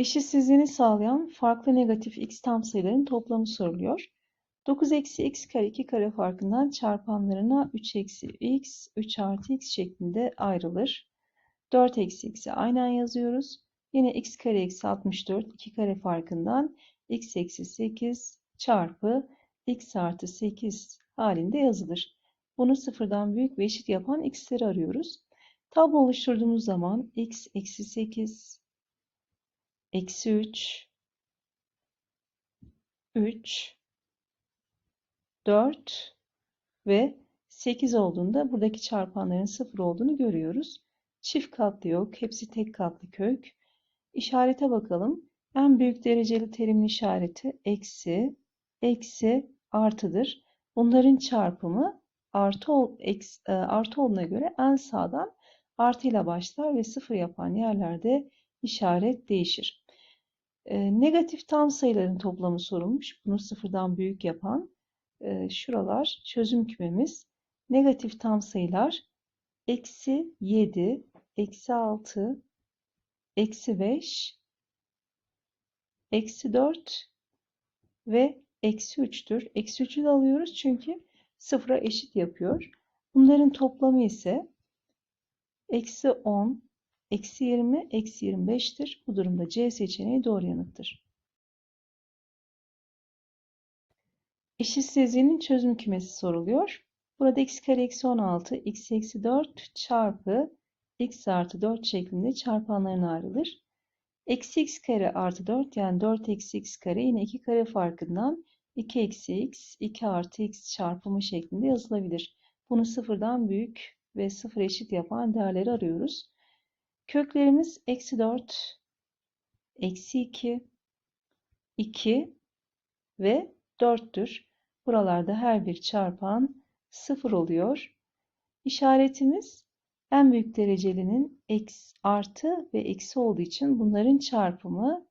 Eşitsizliğini sağlayan farklı negatif x tam sayıların toplamı soruluyor. 9 eksi x kare 2 kare farkından çarpanlarına 3 eksi x, 3 artı x şeklinde ayrılır. 4 eksi x'i aynen yazıyoruz. Yine x kare eksi 64 2 kare farkından x eksi 8 çarpı x artı 8 halinde yazılır. Bunu sıfırdan büyük ve eşit yapan x'leri arıyoruz. Tablo oluşturduğumuz zaman x eksi 8 eksi 3 3 4 ve 8 olduğunda buradaki çarpanların 0 olduğunu görüyoruz. Çift katlı yok. Hepsi tek katlı kök. İşarete bakalım. En büyük dereceli terimin işareti eksi, eksi, artıdır. Bunların çarpımı artı, ol, eks, e, artı olduğuna göre en sağdan artıyla başlar ve sıfır yapan yerlerde işaret değişir. Negatif tam sayıların toplamı sorulmuş. Bunu sıfırdan büyük yapan e, şuralar çözüm kümemiz. Negatif tam sayılar eksi 7, eksi 6, eksi 5, eksi 4 ve eksi 3'tür. Eksi 3'ü de alıyoruz çünkü sıfıra eşit yapıyor. Bunların toplamı ise eksi 10, eksi 20, eksi 25'tir. Bu durumda C seçeneği doğru yanıttır. Eşitsizliğinin çözüm kümesi soruluyor. Burada x kare eksi 16, x eksi 4 çarpı x artı 4 şeklinde çarpanlarına ayrılır. Eksi x kare artı 4 yani 4 eksi x kare yine 2 kare farkından 2 eksi x, 2 artı x çarpımı şeklinde yazılabilir. Bunu sıfırdan büyük ve sıfır eşit yapan değerleri arıyoruz. Köklerimiz eksi 4, eksi 2, 2 ve 4'tür. Buralarda her bir çarpan 0 oluyor. İşaretimiz en büyük derecelinin eksi, artı ve eksi olduğu için bunların çarpımı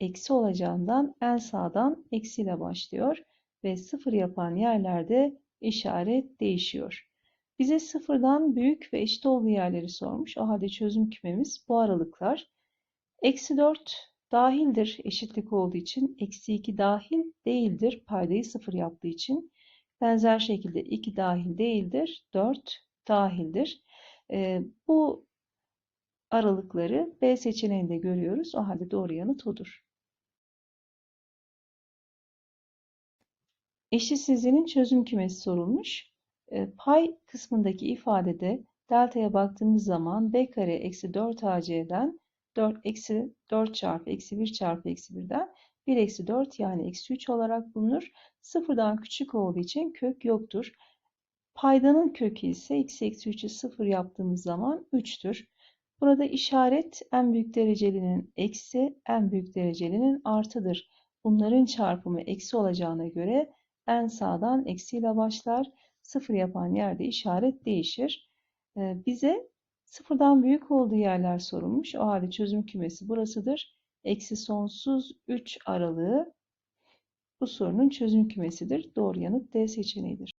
eksi olacağından en sağdan eksiyle başlıyor ve sıfır yapan yerlerde işaret değişiyor. Bize sıfırdan büyük ve eşit olduğu yerleri sormuş. O halde çözüm kümemiz bu aralıklar. Eksi 4 dahildir eşitlik olduğu için. Eksi 2 dahil değildir paydayı sıfır yaptığı için. Benzer şekilde 2 dahil değildir. 4 dahildir. E, bu aralıkları B seçeneğinde görüyoruz. O halde doğru yanıt odur. Eşitsizliğinin çözüm kümesi sorulmuş. E, pay kısmındaki ifadede delta'ya baktığımız zaman b kare eksi 4 ac'den 4 eksi 4 çarpı eksi 1 çarpı eksi 1'den 1 eksi 4 yani eksi 3 olarak bulunur. Sıfırdan küçük olduğu için kök yoktur. Paydanın kökü ise x eksi 3'ü 0 yaptığımız zaman 3'tür. Burada işaret en büyük derecelinin eksi, en büyük derecelinin artıdır. Bunların çarpımı eksi olacağına göre en sağdan eksiyle başlar. 0 yapan yerde işaret değişir. Ee, bize sıfırdan büyük olduğu yerler sorulmuş. O halde çözüm kümesi burasıdır. Eksi sonsuz 3 aralığı bu sorunun çözüm kümesidir. Doğru yanıt D seçeneğidir.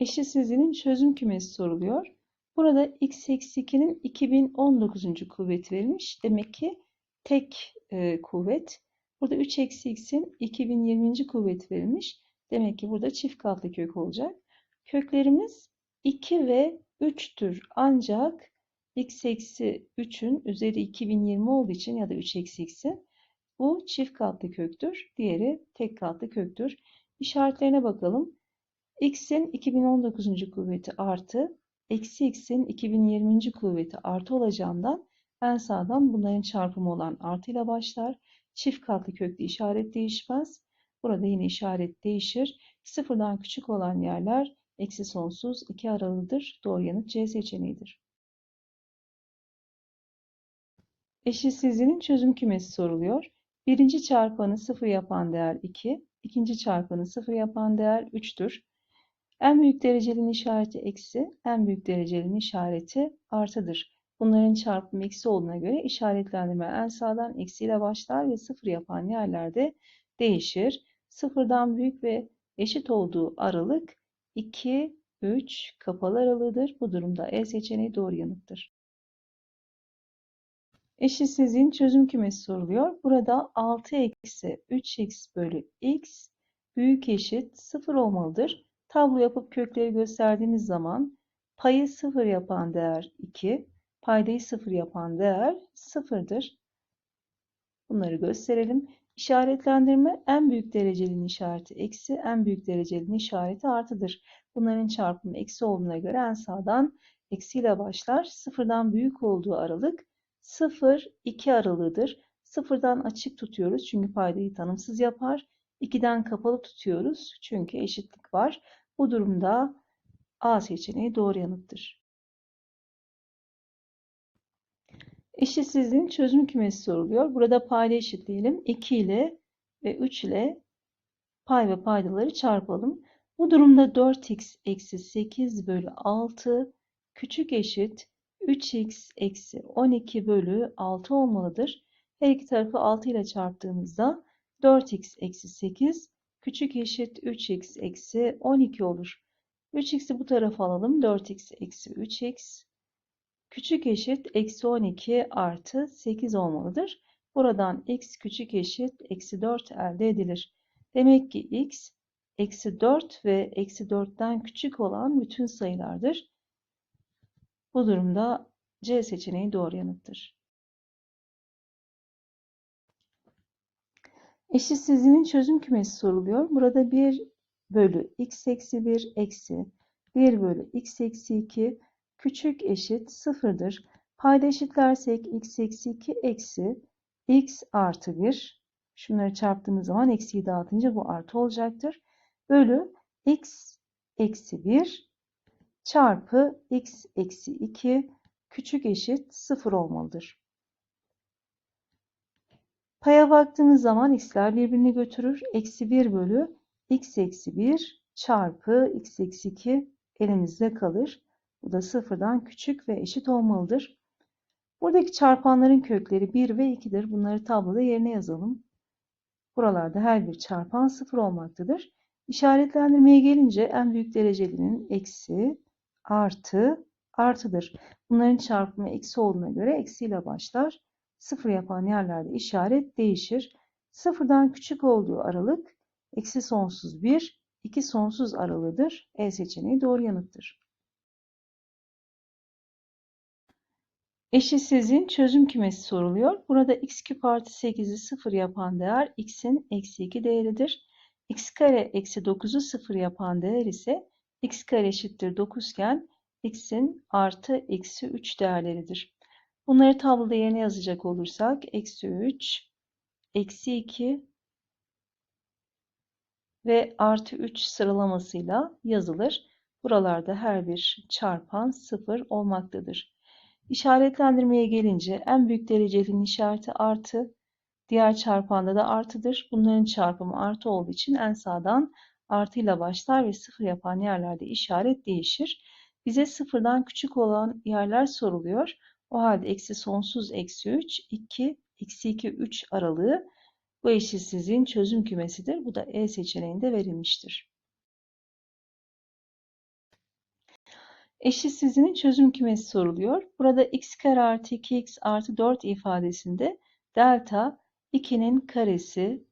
Eşitsizliğinin çözüm kümesi soruluyor. Burada x eksi 2'nin 2019. kuvveti verilmiş. Demek ki tek e, kuvvet. Burada 3 eksi x'in 2020. kuvveti verilmiş. Demek ki burada çift katlı kök olacak. Köklerimiz 2 ve 3'tür. Ancak x eksi 3'ün üzeri 2020 olduğu için ya da 3 eksi x'in bu çift katlı köktür. Diğeri tek katlı köktür. İşaretlerine bakalım. x'in 2019. kuvveti artı, eksi x'in 2020. kuvveti artı olacağından en sağdan bunların çarpımı olan artıyla başlar. Çift katlı kökte işaret değişmez. Burada yine işaret değişir. Sıfırdan küçük olan yerler eksi sonsuz 2 aralıdır. Doğru yanıt C seçeneğidir. Eşitsizliğinin çözüm kümesi soruluyor. Birinci çarpanı sıfır yapan değer 2, ikinci çarpanı sıfır yapan değer 3'tür. En büyük derecelinin işareti eksi, en büyük derecelinin işareti artıdır. Bunların çarpımı eksi olduğuna göre işaretlendirme en sağdan eksiyle başlar ve sıfır yapan yerlerde değişir. Sıfırdan büyük ve eşit olduğu aralık 2, 3 kapalı aralığıdır. Bu durumda E seçeneği doğru yanıttır. Eşitsizliğin çözüm kümesi soruluyor. Burada 6 eksi 3x bölü x büyük eşit 0 olmalıdır. Tablo yapıp kökleri gösterdiğimiz zaman payı 0 yapan değer 2, paydayı 0 yapan değer 0'dır. Bunları gösterelim. İşaretlendirme en büyük derecelinin işareti eksi, en büyük derecelinin işareti artıdır. Bunların çarpımı eksi olduğuna göre en sağdan eksiyle başlar. Sıfırdan büyük olduğu aralık 0-2 aralığıdır. Sıfırdan açık tutuyoruz çünkü paydayı tanımsız yapar. 2'den kapalı tutuyoruz çünkü eşitlik var. Bu durumda A seçeneği doğru yanıttır. Eşitsizliğin çözüm kümesi soruluyor. Burada payda eşitleyelim. 2 ile ve 3 ile pay ve paydaları çarpalım. Bu durumda 4x eksi 8 bölü 6 küçük eşit 3x eksi 12 bölü 6 olmalıdır. Her iki tarafı 6 ile çarptığımızda 4x eksi 8 küçük eşit 3x eksi 12 olur. 3x'i bu tarafa alalım. 4x eksi 3x küçük eşit eksi 12 artı 8 olmalıdır. Buradan x küçük eşit eksi 4 elde edilir. Demek ki x eksi 4 ve eksi 4'ten küçük olan bütün sayılardır. Bu durumda C seçeneği doğru yanıttır. Eşitsizliğin çözüm kümesi soruluyor. Burada 1 bölü x eksi 1 eksi 1 bölü x eksi 2 küçük eşit sıfırdır. Payda eşitlersek x eksi 2 eksi x artı 1. Şunları çarptığımız zaman eksiyi dağıtınca bu artı olacaktır. Bölü x eksi 1 çarpı x eksi 2 küçük eşit 0 olmalıdır. Paya baktığımız zaman x'ler birbirini götürür. Eksi 1 bölü x eksi 1 çarpı x eksi 2 elimizde kalır. Bu da sıfırdan küçük ve eşit olmalıdır. Buradaki çarpanların kökleri 1 ve 2'dir. Bunları tabloda yerine yazalım. Buralarda her bir çarpan 0 olmaktadır. İşaretlendirmeye gelince en büyük derecelinin eksi, artı, artıdır. Bunların çarpımı eksi olduğuna göre eksiyle başlar. Sıfır yapan yerlerde işaret değişir. Sıfırdan küçük olduğu aralık eksi sonsuz 1, 2 sonsuz aralığıdır. E seçeneği doğru yanıttır. Eşitsizliğin çözüm kümesi soruluyor. Burada x küp artı 8'i 0 yapan değer x'in eksi 2 değeridir. x kare eksi 9'u 0 yapan değer ise x kare eşittir 9 iken x'in artı eksi 3 değerleridir. Bunları tabloda yerine yazacak olursak eksi 3, eksi 2 ve artı 3 sıralamasıyla yazılır. Buralarda her bir çarpan 0 olmaktadır. İşaretlendirmeye gelince en büyük derecelinin işareti artı, diğer çarpanda da artıdır. Bunların çarpımı artı olduğu için en sağdan artıyla başlar ve sıfır yapan yerlerde işaret değişir. Bize sıfırdan küçük olan yerler soruluyor. O halde eksi sonsuz eksi 3, 2, eksi 2, 3 aralığı bu eşitsizliğin çözüm kümesidir. Bu da E seçeneğinde verilmiştir. Eşitsizliğin çözüm kümesi soruluyor. Burada x kare artı 2x artı 4 ifadesinde delta 2'nin karesi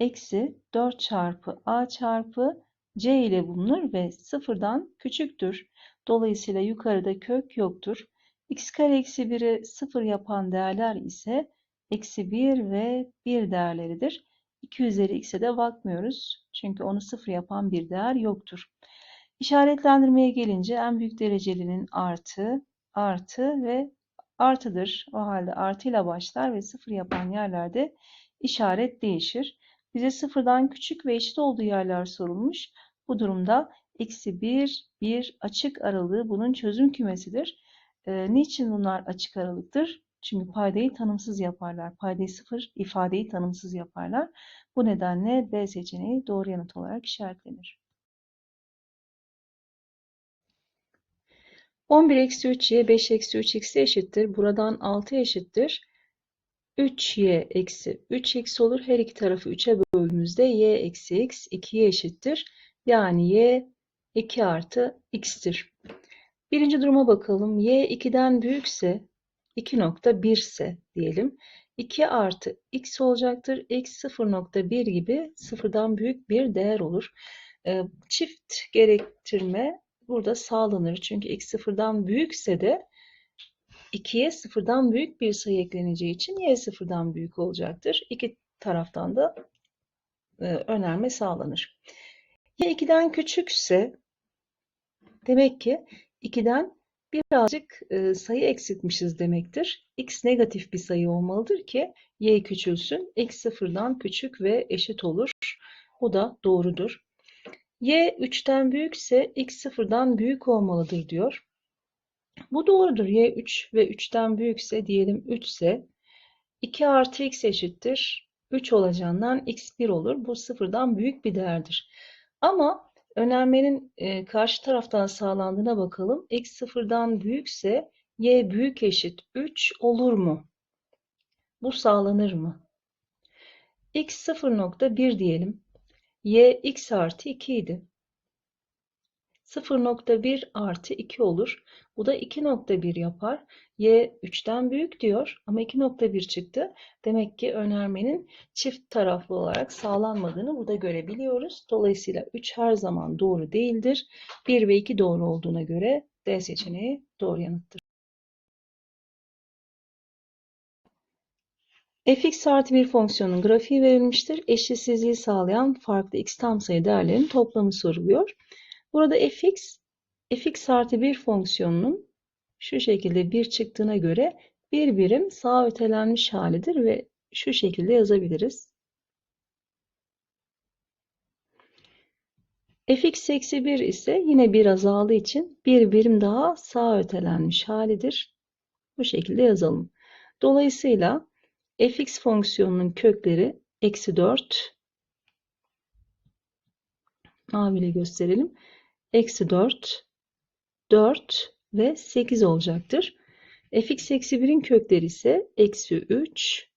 eksi 4 çarpı a çarpı c ile bulunur ve sıfırdan küçüktür. Dolayısıyla yukarıda kök yoktur. x kare eksi 1'i 0 yapan değerler ise eksi 1 ve 1 değerleridir. 2 üzeri x'e de bakmıyoruz. Çünkü onu 0 yapan bir değer yoktur. İşaretlendirmeye gelince en büyük derecelinin artı, artı ve artıdır. O halde artıyla başlar ve sıfır yapan yerlerde işaret değişir. Bize sıfırdan küçük ve eşit olduğu yerler sorulmuş. Bu durumda eksi 1, 1 açık aralığı bunun çözüm kümesidir. Ee, niçin bunlar açık aralıktır? Çünkü paydayı tanımsız yaparlar. Paydayı sıfır ifadeyi tanımsız yaparlar. Bu nedenle B seçeneği doğru yanıt olarak işaretlenir. 11 eksi 3y 5 eksi 3x eşittir. Buradan 6 eşittir. 3y eksi 3x olur. Her iki tarafı 3'e böldüğümüzde y eksi x 2'ye eşittir. Yani y 2 artı x'tir. Birinci duruma bakalım. y 2'den büyükse 2.1 ise diyelim 2 artı x olacaktır. x 0.1 gibi sıfırdan büyük bir değer olur. Ee, çift gerektirme burada sağlanır. Çünkü x sıfırdan büyükse de 2'ye sıfırdan büyük bir sayı ekleneceği için y sıfırdan büyük olacaktır. İki taraftan da e, önerme sağlanır. Y 2'den küçükse demek ki 2'den birazcık e, sayı eksiltmişiz demektir. x negatif bir sayı olmalıdır ki y küçülsün. x sıfırdan küçük ve eşit olur. Bu da doğrudur. Y 3'ten büyükse x sıfırdan büyük olmalıdır diyor. Bu doğrudur. y 3 ve 3'ten büyükse diyelim 3 ise 2 artı x eşittir. 3 olacağından x 1 olur. Bu sıfırdan büyük bir değerdir. Ama önermenin e, karşı taraftan sağlandığına bakalım. x sıfırdan büyükse y büyük eşit 3 olur mu? Bu sağlanır mı? x 0.1 diyelim. Y x artı 2 idi. 0.1 artı 2 olur. Bu da 2.1 yapar. Y 3'ten büyük diyor ama 2.1 çıktı. Demek ki önermenin çift taraflı olarak sağlanmadığını burada görebiliyoruz. Dolayısıyla 3 her zaman doğru değildir. 1 ve 2 doğru olduğuna göre D seçeneği doğru yanıttır. Fx artı bir fonksiyonun grafiği verilmiştir. Eşitsizliği sağlayan farklı x tam sayı değerlerin toplamı soruluyor. Burada fx, fx artı bir fonksiyonunun şu şekilde bir çıktığına göre bir birim sağa ötelenmiş halidir ve şu şekilde yazabiliriz. fx eksi 1 ise yine bir azaldığı için bir birim daha sağa ötelenmiş halidir. Bu şekilde yazalım. Dolayısıyla fx fonksiyonunun kökleri eksi 4 maviyle gösterelim eksi 4, 4 ve 8 olacaktır. fx eksi 1'in kökleri ise eksi 3,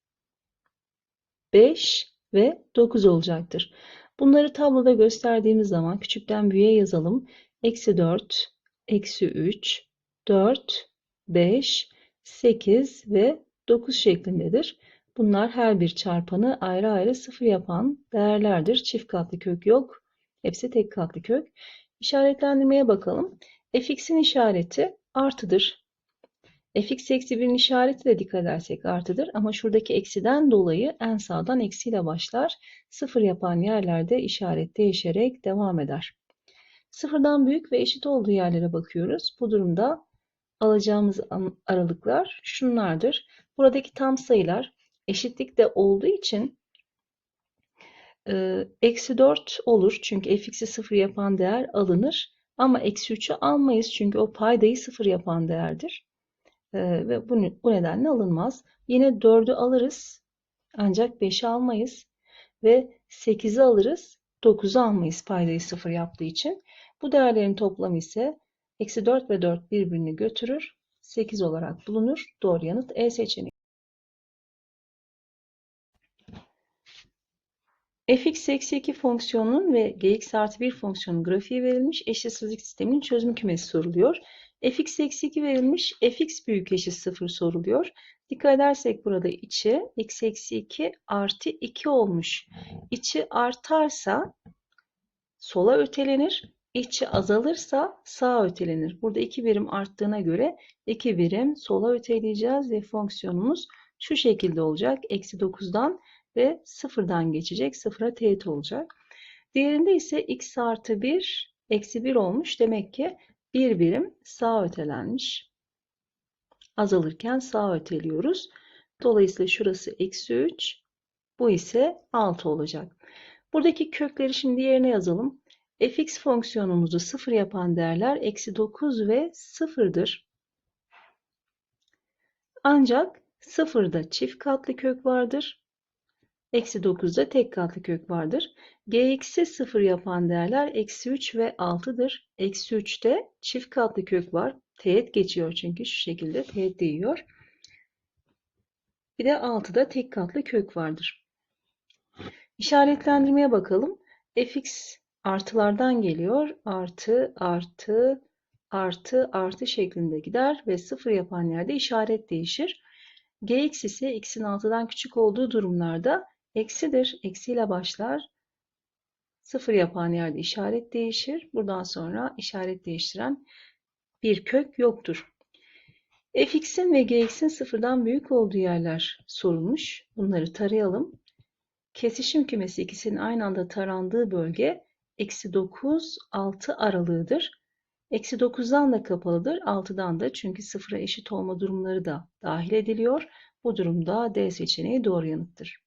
5 ve 9 olacaktır. Bunları tabloda gösterdiğimiz zaman küçükten büyüğe yazalım. Eksi 4, eksi 3, 4, 5, 8 ve 9 şeklindedir. Bunlar her bir çarpanı ayrı ayrı sıfır yapan değerlerdir. Çift katlı kök yok. Hepsi tek katlı kök. İşaretlendirmeye bakalım. fx'in işareti artıdır. fx eksi 1'in işareti de dikkat edersek artıdır ama şuradaki eksiden dolayı en sağdan eksiyle başlar. Sıfır yapan yerlerde işaret değişerek devam eder. Sıfırdan büyük ve eşit olduğu yerlere bakıyoruz. Bu durumda alacağımız aralıklar şunlardır. Buradaki tam sayılar eşitlikte olduğu için eksi 4 olur. Çünkü fx'i 0 yapan değer alınır. Ama eksi 3'ü almayız. Çünkü o paydayı 0 yapan değerdir. ve bu, bu nedenle alınmaz. Yine 4'ü alırız. Ancak 5'i almayız. Ve 8'i alırız. 9'u almayız paydayı 0 yaptığı için. Bu değerlerin toplamı ise eksi 4 ve 4 birbirini götürür. 8 olarak bulunur. Doğru yanıt E seçeneği. Fx eksi 2 fonksiyonunun ve gx artı 1 fonksiyonun grafiği verilmiş eşitsizlik sisteminin çözüm kümesi soruluyor. fx eksi 2 verilmiş, fx büyük eşit 0 soruluyor. Dikkat edersek burada içi x eksi 2 artı 2 olmuş. İçi artarsa sola ötelenir, içi azalırsa sağa ötelenir. Burada 2 birim arttığına göre 2 birim sola öteleyeceğiz ve fonksiyonumuz şu şekilde olacak. Eksi 9'dan ve sıfırdan geçecek. Sıfıra teğet olacak. Diğerinde ise x artı 1 eksi 1 olmuş. Demek ki bir birim sağ ötelenmiş. Azalırken sağ öteliyoruz. Dolayısıyla şurası eksi 3. Bu ise 6 olacak. Buradaki kökleri şimdi yerine yazalım. fx fonksiyonumuzu 0 yapan değerler eksi 9 ve 0'dır. Ancak 0'da çift katlı kök vardır. Eksi 9'da tek katlı kök vardır. Gx'i 0 yapan değerler eksi 3 ve 6'dır. Eksi 3'te çift katlı kök var. Teğet geçiyor çünkü şu şekilde teğet değiyor. Bir de 6'da tek katlı kök vardır. İşaretlendirmeye bakalım. fx artılardan geliyor. Artı, artı, artı artı şeklinde gider ve sıfır yapan yerde işaret değişir. Gx ise x'in 6'dan küçük olduğu durumlarda eksidir. Eksiyle başlar. Sıfır yapan yerde işaret değişir. Buradan sonra işaret değiştiren bir kök yoktur. fx'in ve gx'in sıfırdan büyük olduğu yerler sorulmuş. Bunları tarayalım. Kesişim kümesi ikisinin aynı anda tarandığı bölge eksi 9, 6 aralığıdır. Eksi 9'dan da kapalıdır, 6'dan da çünkü sıfıra eşit olma durumları da dahil ediliyor. Bu durumda D seçeneği doğru yanıttır.